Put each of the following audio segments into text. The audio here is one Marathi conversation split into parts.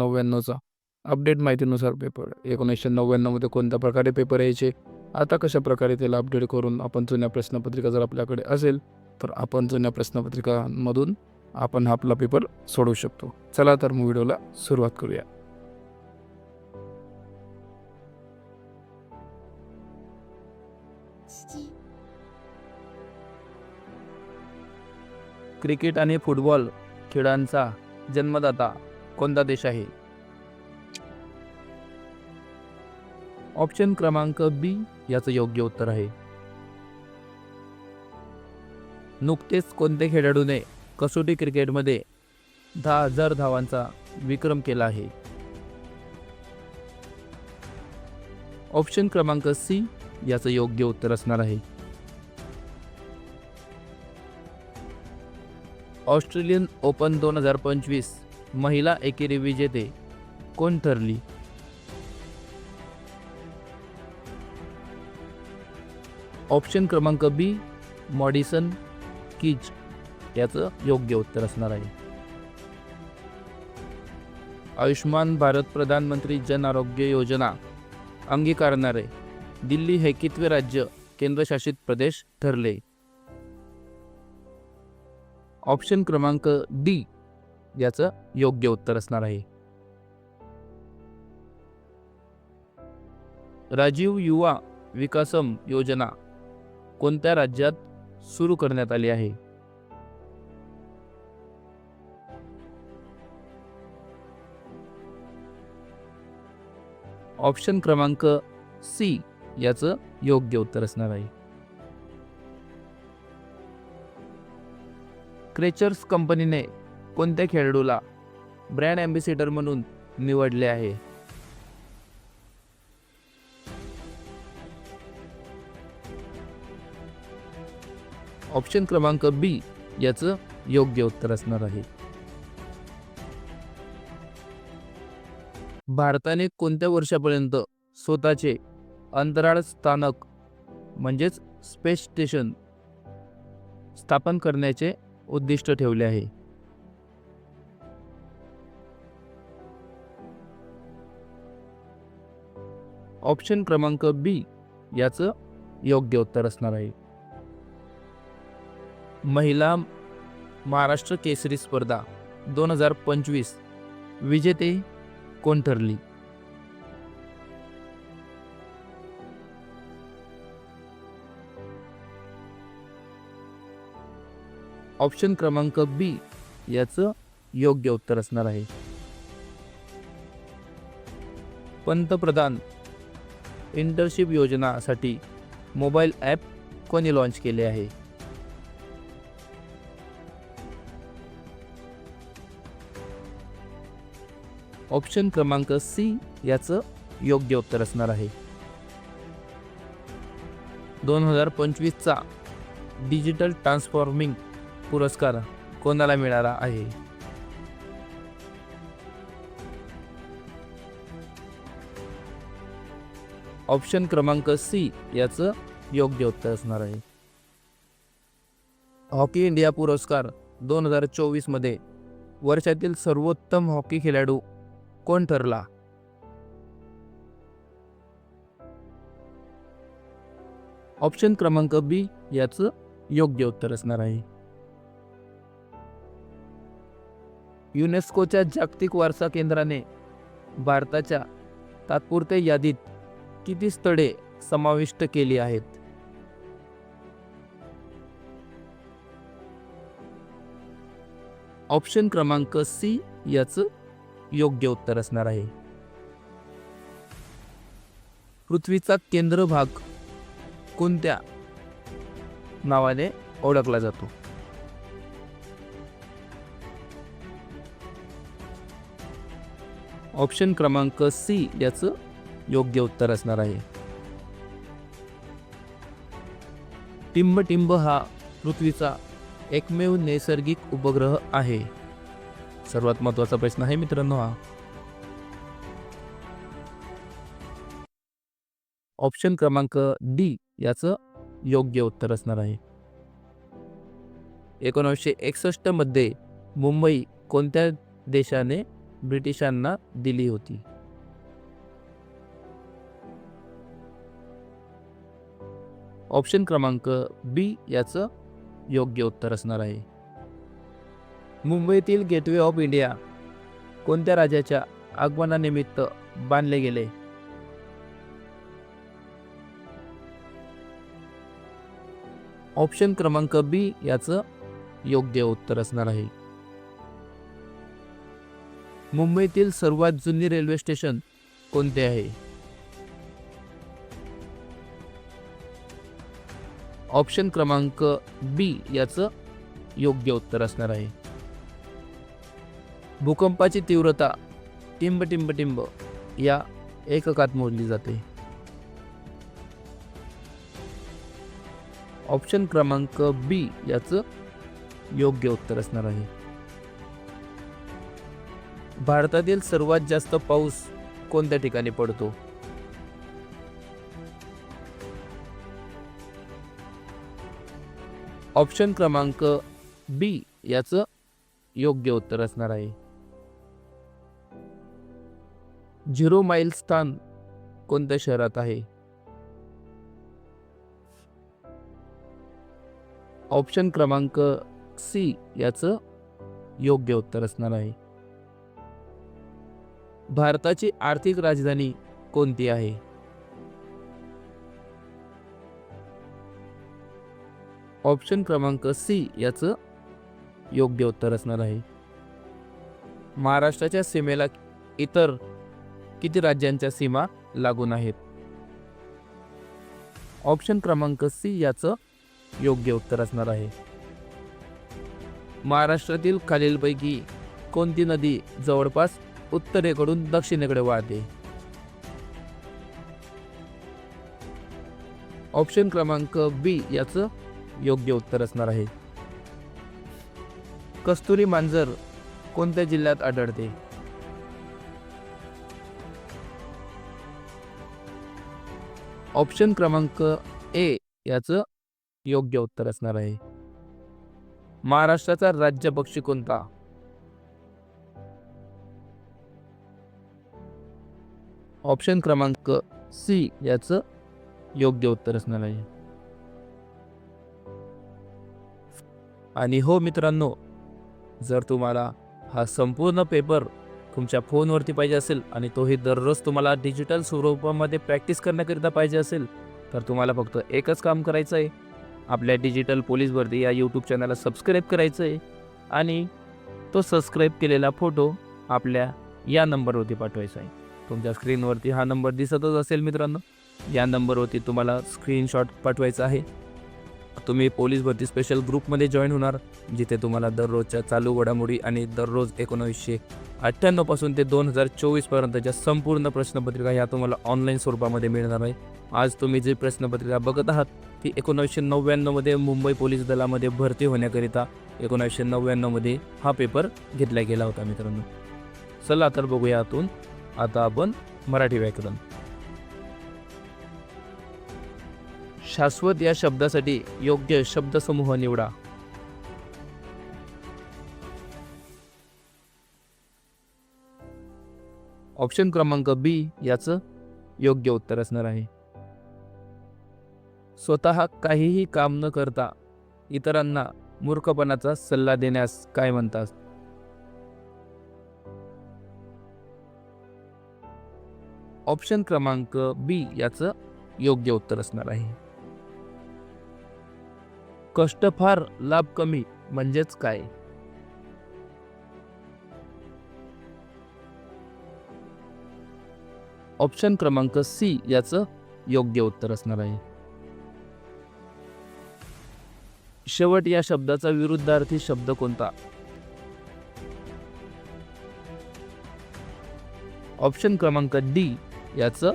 नव्याण्णवचा अपडेट माहितीनुसार पेपर एकोणीसशे नव्याण्णवमध्ये कोणत्या प्रकारे पेपर यायचे? आता कशा प्रकारे त्याला अपडेट करून आपण जुन्या प्रश्नपत्रिका जर आपल्याकडे असेल तर आपण जुन्या प्रश्नपत्रिकांमधून आपण हा आपला पेपर सोडवू शकतो. चला तर मग व्हिडिओला सुरुवात करूया. क्रिकेट आणि फुटबॉल खेळांचा जन्मदाता कोणता देश आहे? ऑप्शन क्रमांक बी याचं योग्य उत्तर आहे. नुकतेच कोणते खेळाडूने कसोटी क्रिकेटमध्ये दहा हजार धावांचा विक्रम केला आहे? ऑप्शन क्रमांक सी याचं योग्य उत्तर असणार आहे. ऑस्ट्रेलियन ओपन दोन हजार पंचवीस महिला एकेरी विजेते कोण ठरली ऑप्शन क्रमांक बी मॉडिसन किच याचं योग्य उत्तर असणार आहे. आयुष्मान भारत प्रधानमंत्री जन आरोग्य योजना अंगीकारणारे दिल्ली हे कितवे राज्य केंद्रशासित प्रदेश ठरले? ऑप्शन क्रमांक डी याचं योग्य उत्तर असणार आहे. राजीव युवा विकासम योजना कोणत्या राज्यात सुरू करण्यात आली आहे? ऑप्शन क्रमांक सी याचं योग्य उत्तर असणार आहे. क्रेचर्स कंपनीने कोणत्या खेळाडूला ब्रँड अँबेसिडर म्हणून निवडले आहे? ऑप्शन क्रमांक बी याचं योग्य उत्तर असणार आहे. भारताने कोणत्या वर्षापर्यंत स्वतःचे अंतराळ स्थानक म्हणजेच स्पेस स्टेशन स्थापन करण्याचे उद्दिष्ट ठेवले आहे? ऑप्शन क्रमांक बी याचं योग्य उत्तर असणार आहे. महिला महाराष्ट्र केसरी स्पर्धा दोन हजार पंचवीस विजेते कोण ठरली ऑप्शन क्रमांक बी याचं योग्य उत्तर असणार आहे. पंतप्रधान इंटर्नशिप योजनासाठी मोबाईल ॲप कोणी लॉन्च केले आहे? ऑप्शन क्रमांक सी याचं योग्य उत्तर असणार आहे. दोन हजार पंचवीसचा डिजिटल ट्रान्सफॉर्मिंग पुरस्कार कोणाला मिळाला आहे? ऑप्शन क्रमांक सी याचं योग्य उत्तर असणार आहे. हॉकी इंडिया पुरस्कार दोन हजार चोवीसमध्ये वर्षातील सर्वोत्तम हॉकी खेळाडू कोण ठरला? ऑप्शन क्रमांक बी याचं योग्य उत्तर असणार आहे. युनेस्कोच्या जागतिक वारसा केंद्राने भारताच्या तात्पुरत्या यादीत किती स्थळे समाविष्ट केली आहेत? ऑप्शन क्रमांक सी याचं योग्य उत्तर असणार आहे. पृथ्वीचा केंद्र भाग कोणत्या नावाने ओळखला जातो? ऑप्शन क्रमांक सी याचं योग्य उत्तर असणार आहे. टिंबटिंब हा पृथ्वीचा एकमेव नैसर्गिक उपग्रह आहे. सर्वात महत्त्वाचा प्रश्न आहे मित्रांनो हा. ऑप्शन क्रमांक डी याचं योग्य उत्तर असणार आहे. एकोणीसशे एकसष्टमध्ये मुंबई कोणत्या देशाने ब्रिटिशांना दिली होती? ऑप्शन क्रमांक बी याचं योग्य उत्तर असणार आहे. मुंबईतील गेटवे ऑफ इंडिया कोणत्या राजाच्या आगमनानिमित्त बांधले गेले? ऑप्शन क्रमांक बी याचं योग्य उत्तर असणार आहे. मुंबईतील सर्वात जुनी रेल्वे स्टेशन कोणते आहे? ऑप्शन क्रमांक बी याचं योग्य उत्तर असणार आहे. भूकंपाची तीव्रता टिंब टिंब टिंब या एककात मोजली जाते. ऑप्शन क्रमांक बी याचं योग्य उत्तर असणार आहे. भारतातील सर्वात जास्त पाऊस कोणत्या ठिकाणी पडतो? ऑप्शन क्रमांक बी याचं योग्य उत्तर असणार आहे. झिरो माईल स्थान कोणत्या शहरात आहे? ऑप्शन क्रमांक सी याचं योग्य उत्तर असणार आहे. भारताची आर्थिक राजधानी कोणती आहे? ऑप्शन क्रमांक सी याचं योग्य उत्तर असणार आहे. महाराष्ट्राच्या सीमेला इतर किती राज्यांच्या सीमा लागून आहेत? ऑप्शन क्रमांक सी याचं योग्य उत्तर असणार आहे. महाराष्ट्रातील खालीलपैकी कोणती नदी जवळपास उत्तरेकडून दक्षिणेकडे वाहते? ऑप्शन क्रमांक बी याचं योग्य उत्तर असणार आहे. कस्तुरी मांजर कोणत्या जिल्ह्यात आढळते? ऑप्शन क्रमांक ए याचं योग्य उत्तर असणार आहे. महाराष्ट्राचा राज्य पक्षी कोणता? ऑप्शन क्रमांक सी याचं योग्य उत्तर असणार आहे. आणि हो मित्रांनो जर तुम्हाला हा संपूर्ण पेपर तुमच्या फोनवरती पाहिजे असेल आणि तोही दररोज तुम्हाला डिजिटल स्वरूपामध्ये प्रॅक्टिस करण्याकरिता पाहिजे असेल तर तुम्हाला फक्त एकच काम करायचं आहे आपल्या डिजिटल पोलीस भरती या यूट्यूब चॅनलला सबस्क्राईब करायचं आहे आणि तो सबस्क्राईब केलेला फोटो आपल्या या नंबरवरती पाठवायचा आहे. तुमच्या स्क्रीनवरती हा नंबर दिसतच असेल मित्रांनो. या नंबरवरती तुम्हाला स्क्रीनशॉट पाठवायचा आहे. तुम्ही पोलीस भरती स्पेशल ग्रुपमध्ये जॉईन होणार जिथे तुम्हाला दररोजच्या चालू घडामोडी आणि दररोज एकोणावीसशे अठ्ठ्याण्णवपासून ते दोन हजार चोवीसपर्यंतच्या संपूर्ण प्रश्नपत्रिका ह्या तुम्हाला ऑनलाईन स्वरूपामध्ये मिळणार आहे. आज तुम्ही जी प्रश्नपत्रिका बघत आहात ती एकोणीसशे नव्याण्णवमध्ये मुंबई पोलीस दलामध्ये भरती होण्याकरिता एकोणीसशे नव्याण्णवमध्ये हा पेपर घेतला गेला होता मित्रांनो. चला तर बघूया आतून. आता आपण मराठी व्याकरण. शाश्वत या शब्दासाठी योग्य शब्दसमूह निवडा. ऑप्शन क्रमांक बी याचं योग्य उत्तर असणार आहे. स्वतः काहीही काम न करता इतरांना मूर्खपणाचा सल्ला देण्यास काय म्हणतात? ऑप्शन क्रमांक बी याचं योग्य उत्तर असणार आहे. कष्ट फार लाभ कमी म्हणजेच काय? ऑप्शन क्रमांक सी याचं योग्य उत्तर असणार आहे. शेवट या शब्दाचा विरुद्धार्थी शब्द कोणता? ऑप्शन क्रमांक डी याचं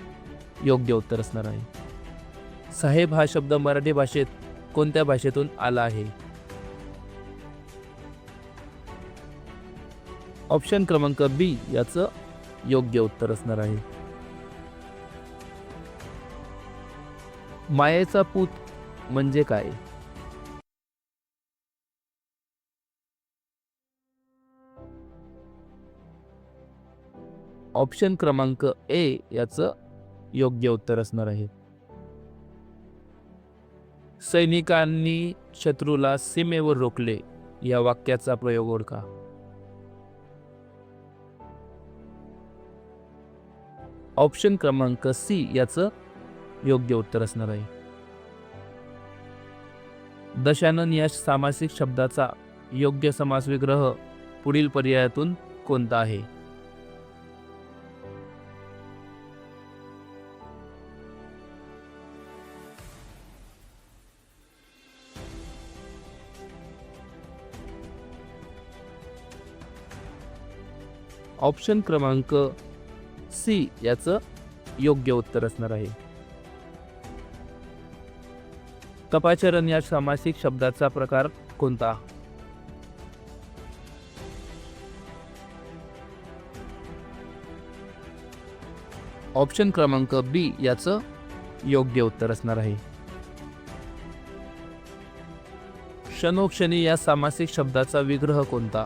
योग्य उत्तर असणार आहे. साहेब हा शब्द मराठी भाषेत कोणत्या भाषेतून आला आहे? ऑप्शन क्रमांक बी याचं योग्य उत्तर असणार आहे. मायेचा पूत म्हणजे काय? ऑप्शन क्रमांक ए याचं योग्य उत्तर असणार आहे. सैनिकांनी शत्रूला सीमेवर रोखले. या वाक्याचा प्रयोग ओळखा. ऑप्शन क्रमांक सी याचं योग्य उत्तर असणार आहे. दशानन या सामासिक शब्दाचा योग्य समास विग्रह पुढील पर्यायातून कोणता आहे? ऑप्शन क्रमांक सी याचं योग्य उत्तर असणार आहे. तपाचरण या सामासिक शब्दाचा प्रकार कोणता? ऑप्शन क्रमांक बी याचं योग्य उत्तर असणार आहे. क्षणोक्षणी या सामासिक शब्दाचा विग्रह कोणता?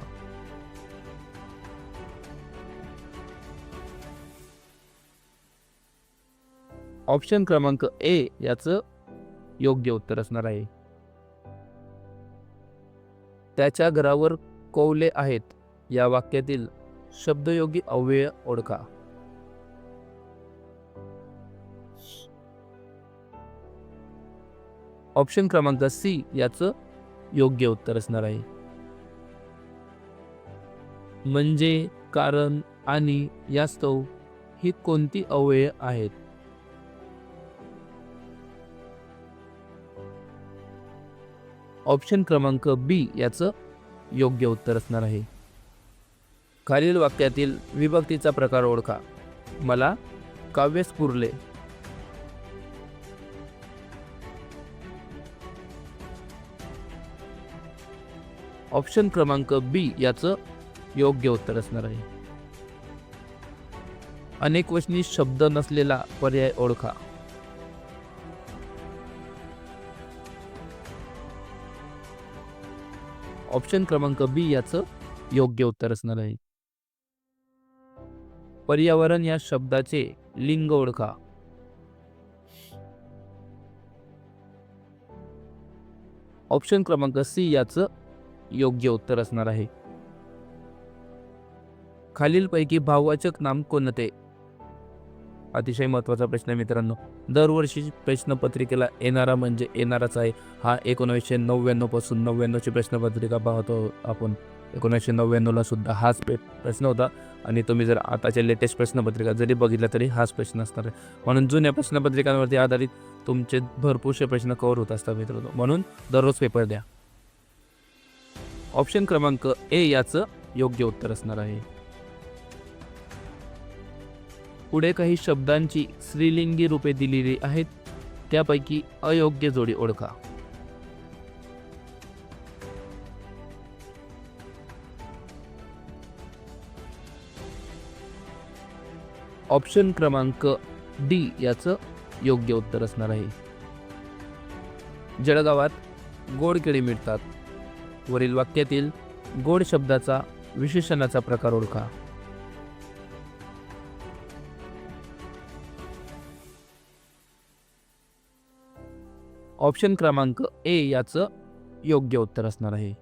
ऑप्शन क्रमांक ए याचं योग्य उत्तर असणार आहे. त्याच्या घरावर कोवले आहेत. या वाक्यातील शब्दयोगी अव्यय ओळखा. ऑप्शन क्रमांक सी याचं योग्य उत्तर असणार आहे. म्हणजे कारण आणि यास्तव ही कोणती अव्यय आहेत? ऑप्शन क्रमांक बी याचं योग्य उत्तर असणार आहे. खालील वाक्यातील विभक्तीचा प्रकार ओळखा. मला काव्य स्फुरले ऑप्शन क्रमांक बी याचं योग्य उत्तर असणार आहे. अनेक वचनी शब्द नसलेला पर्याय ओळखा. ऑप्शन क्रमांक बी याचं योग्य उत्तर असणार आहे. पर्यावरण या शब्दाचे लिंग ओळखा. ऑप्शन क्रमांक सी याचं योग्य उत्तर असणार आहे. खालीलपैकी भाववाचक नाम कोणते? अतिशय महत्त्वाचा प्रश्न आहे मित्रांनो. दरवर्षी प्रश्नपत्रिकेला येणारा म्हणजे येणाराच आहे. हा एकोणीसशे नव्याण्णवपासून नव्याण्णवची प्रश्नपत्रिका पाहतो आपण. एकोणीसशे नव्याण्णवला सुद्धा हाच पे- प्रश्न होता. आणि तुम्ही जर आताच्या लेटेस्ट प्रश्नपत्रिका जरी बघितल्या तरी हाच प्रश्न असणार आहे. म्हणून जुन्या प्रश्नपत्रिकांवरती आधारित तुमचे भरपूरसे प्रश्न कव्हर होत असतात मित्रांनो. म्हणून दररोज पेपर द्या. ऑप्शन क्रमांक ए याचं योग्य उत्तर असणार आहे. पुढे काही शब्दांची स्त्रीलिंगी रूपे दिलेली आहेत. त्यापैकी अयोग्य जोडी ओळखा. ऑप्शन क्रमांक डी याचं योग्य उत्तर असणार आहे. जळगावात गोड केळी मिळतात. वरील वाक्यातील गोड शब्दाचा विशेषणाचा प्रकार ओळखा. ऑप्शन क्रमांक ए याचं योग्य उत्तर असणार आहे.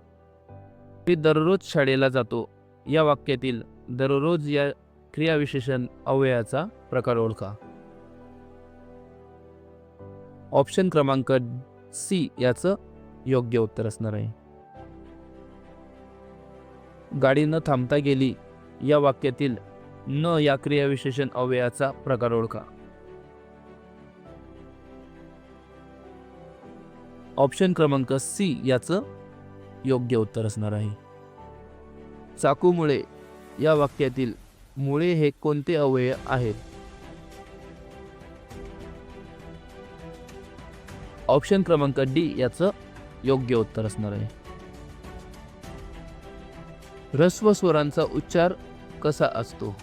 मी दररोज शाळेला जातो. या वाक्यातील दररोज या क्रियाविशेषण अवययाचा प्रकार ओळखा. ऑप्शन क्रमांक सी याचं योग्य उत्तर असणार आहे. गाडी न थांबता गेली या वाक्यातील न या क्रियाविशेषण अवययाचा प्रकार ओळखा. ऑप्शन क्रमांक सी याचं योग्य उत्तर असणार आहे. चाकूमुळे या वाक्यातील मुळे हे कोणते अवयव आहेत? ऑप्शन क्रमांक डी याचं योग्य उत्तर असणार आहे. ह्रस्व स्वरांचा उच्चार कसा असतो?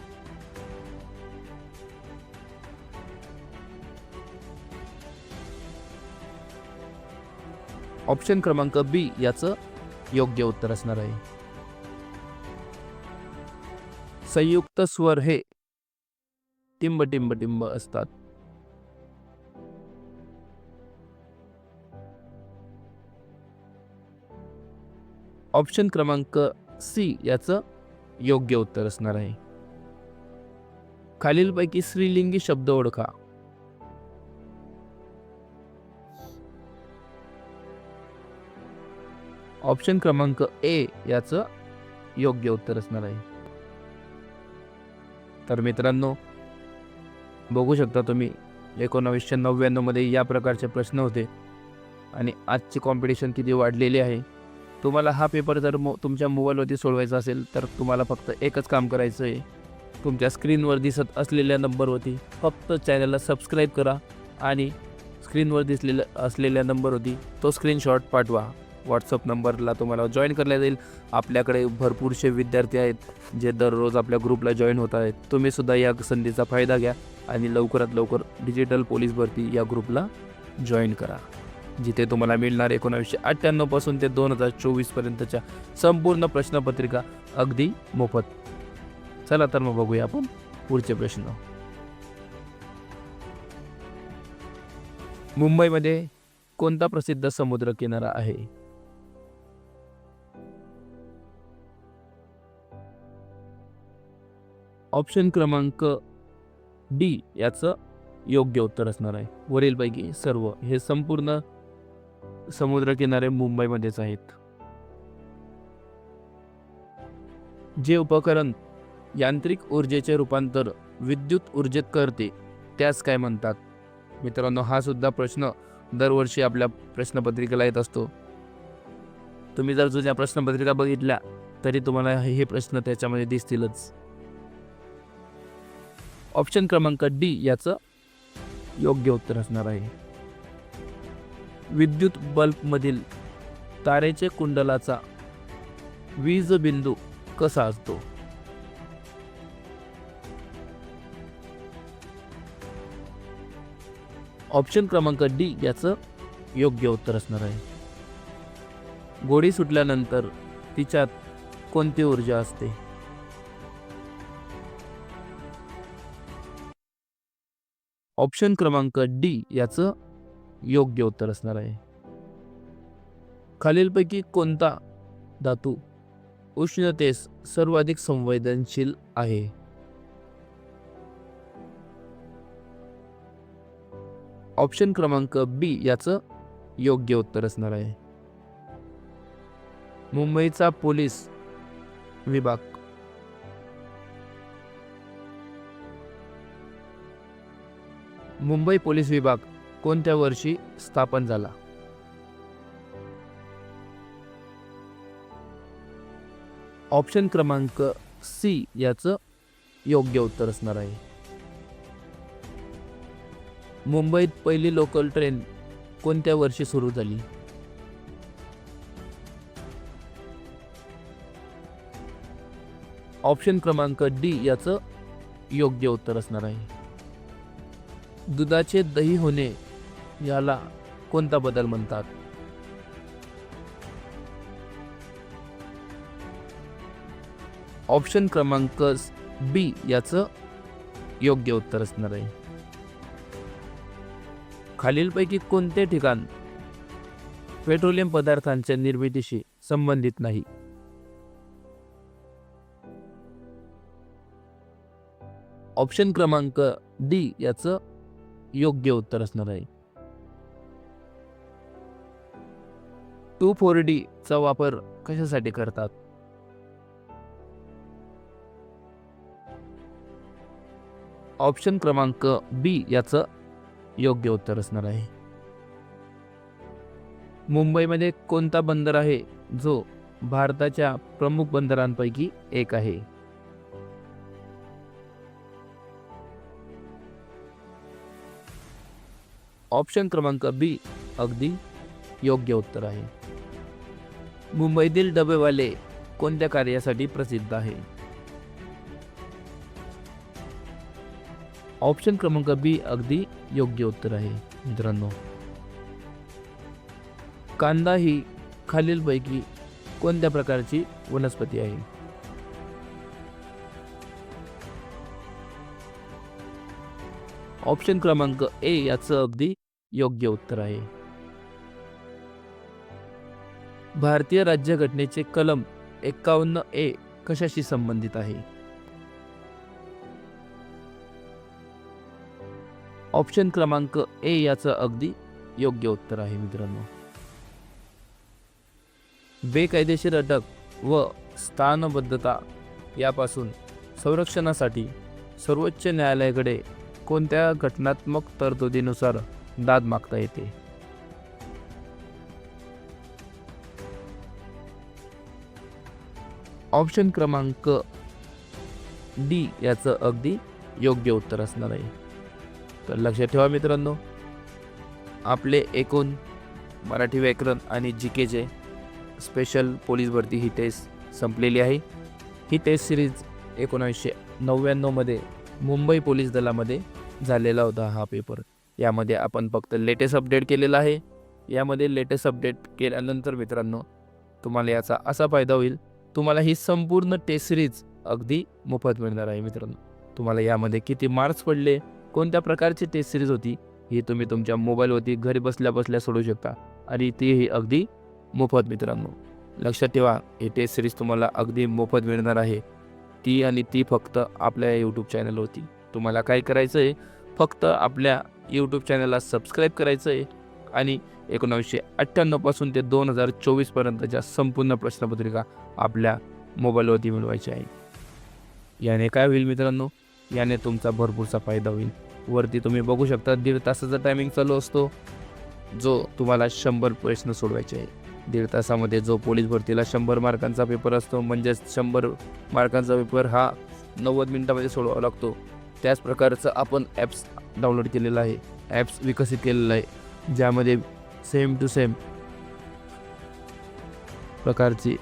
ऑप्शन क्रमांक बी याचं योग्य उत्तर असणार आहे. संयुक्त स्वर हे टिंब टिंब टिंब असतात. ऑप्शन क्रमांक सी याचं योग्य उत्तर असणार आहे. खालीलपैकी स्त्रीलिंगी शब्द ओळखा. ऑप्शन क्रमांक ए याचं योग्य उत्तर असणार आहे. तर मित्रांनो बघू शकता तुम्ही एकोणावीसशे नव्याण्णवमध्ये या प्रकारचे प्रश्न होते आणि आजची कॉम्पिटिशन किती वाढलेली आहे. तुम्हाला हा पेपर जर मो तुमच्या मोबाईलवरती सोडवायचा असेल तर तुम्हाला फक्त एकच काम करायचं आहे. तुमच्या स्क्रीनवर दिसत असलेल्या नंबरवरती फक्त चॅनलला सबस्क्राईब करा आणि स्क्रीनवर दिसलेलं असलेल्या नंबरवरती तो स्क्रीनशॉट पाठवा. व्हॉट्सअप नंबरला तुम्हाला जॉईन केले जाईल आपल्याकडे भरपूरसे विद्यार्थी आहेत जे दररोज आपल्या ग्रुपला जॉईन होत आहेत. तुम्हीसुद्धा या संधीचा फायदा घ्या आणि लवकरात लवकर डिजिटल पोलीस भरती या ग्रुपला जॉईन करा. जिथे तुम्हाला मिळणार एकोणावीसशे अठ्ठ्याण्णवपासून ते दोन हजार चोवीसपर्यंतच्या संपूर्ण प्रश्नपत्रिका अगदी मोफत. चला तर मग बघूया आपण पुढचे प्रश्न. मुंबईमध्ये कोणता प्रसिद्ध समुद्र किनारा आहे? ऑप्शन क्रमांक डी याचं योग्य उत्तर असणार आहे. वरीलपैकी सर्व हे संपूर्ण समुद्रकिनारे मुंबईमध्येच आहेत. जे उपकरण यांत्रिक ऊर्जेचे रूपांतर विद्युत ऊर्जेत करते त्यास काय म्हणतात? मित्रांनो हा सुद्धा प्रश्न दरवर्षी आपल्या प्रश्नपत्रिकेला येत असतो. तुम्ही जर जुन्या प्रश्नपत्रिका बघितल्या तरी तुम्हाला हे प्रश्न त्याच्यामध्ये दिसतीलच. ऑप्शन क्रमांक डी याचं योग्य उत्तर असणार आहे. विद्युत बल्बमधील तारेचे कुंडलाचा वीज बिंदू कसा असतो? ऑप्शन क्रमांक डी याचं योग्य उत्तर असणार आहे. गोडी सुटल्यानंतर तिच्यात कोणती ऊर्जा असते? ऑप्शन क्रमांक डी याचं योग्य उत्तर असणार आहे. खालीलपैकी कोणता धातू उष्णतेस सर्वाधिक संवेदनशील आहे? ऑप्शन क्रमांक बी याचं योग्य उत्तर असणार आहे. मुंबईचा पोलीस विभाग मुंबई पोलीस विभाग कोणत्या वर्षी स्थापन झाला? ऑप्शन क्रमांक सी याचं योग्य उत्तर असणार आहे. मुंबईत पहिली लोकल ट्रेन कोणत्या वर्षी सुरू झाली? ऑप्शन क्रमांक डी याचं योग्य उत्तर असणार आहे. दुधाचे दही होणे याला कोणता बदल म्हणतात? ऑप्शन क्रमांक बी याचं योग्य उत्तर असणार आहे. खालीलपैकी कोणते ठिकाण पेट्रोलियम पदार्थांच्या निर्मितीशी संबंधित नाही? ऑप्शन क्रमांक डी याचं योग्य उत्तर असणार आहे. टू फोर डी चा वापर कशासाठी करतात? ऑप्शन क्रमांक बी याचं योग्य उत्तर असणार आहे. मुंबईमध्ये कोणता बंदर आहे? जो भारताच्या प्रमुख बंदरांपैकी एक आहे. ऑप्शन क्रमांक बी अगदी योग्य उत्तर आहे. मुंबईतील डबेवाले कोणत्या कार्यासाठी प्रसिद्ध आहे? ऑप्शन क्रमांक बी अगदी योग्य उत्तर आहे मित्रांनो. कांदा ही खालीलपैकी कोणत्या प्रकारची वनस्पती आहे? ऑप्शन क्रमांक ए याचं अगदी योग्य उत्तर आहे. भारतीय राज्यघटनेचे कलम एक्कावन्न ए कशाशी संबंधित आहे? ऑप्शन क्रमांक ए याचं अगदी योग्य उत्तर आहे मित्रांनो. बेकायदेशीर अटक व स्थानबद्धता यापासून संरक्षणासाठी सर्वोच्च न्यायालयाकडे कोणत्या घटनात्मक तरतुदीनुसार दाद मागता येते. ऑप्शन क्रमांक डी याचं अगदी योग्य उत्तर असणार आहे. तर लक्षात ठेवा मित्रांनो आपले एकूण मराठी व्याकरण आणि जी केचे स्पेशल पोलीस भरती ही टेस्ट संपलेली आहे. ही टेस्ट सिरीज एकोणीसशे नव्याण्णवमध्ये मुंबई पोलीस दलामध्ये झालेला होता हा पेपर यामध्ये आपण फक्त लेटेस्ट अपडेट केलेला आहे. यामध्ये लेटेस्ट अपडेट केल्यानंतर मित्रांनो तुम्हाला याचा असा फायदा होईल तुम्हाला ही संपूर्ण टेस्ट सिरीज अगदी मोफत मिळणार आहे मित्रांनो. तुम्हाला यामध्ये किती मार्क्स पडले कोणत्या प्रकारची टेस्ट सिरीज होती ही तुम्ही तुमच्या मोबाईलवरती घरी बसल्या बसल्या सोडू शकता. आणि तीही अगदी मोफत मित्रांनो. लक्षात ठेवा ही टेस्ट सिरीज तुम्हाला अगदी मोफत मिळणार आहे. ती आणि ती फक्त आपल्या यूट्यूब चॅनलवरती तुम्हाला काय करायचं आहे फक्त आपल्या यूट्यूब चॅनलला सबस्क्राईब करायचं आहे आणि एकोणावीसशे अठ्ठ्याण्णवपासून ते दोन हजार चोवीसपर्यंतच्या संपूर्ण प्रश्नपत्रिका आपल्या मोबाईलवरती मिळवायची आहे. याने काय होईल मित्रांनो? याने तुमचा भरपूरचा फायदा होईल. वरती तुम्ही बघू शकता दीड तासाचा टायमिंग चालू असतो जो तुम्हाला शंभर प्रश्न सोडवायचे आहे दीड तासामध्ये जो पोलीस भरतीला शंभर मार्कांचा पेपर असतो म्हणजेच शंभर मार्कांचा पेपर हा नव्वद मिनिटामध्ये सोडवावा लागतो. त्याच प्रकारचं आपण ॲप्स डाउनलोड केलेलं आहे. ॲप्स विकसित केलेलं आहे. ज्यामध्ये सेम टू सेम प्रकारची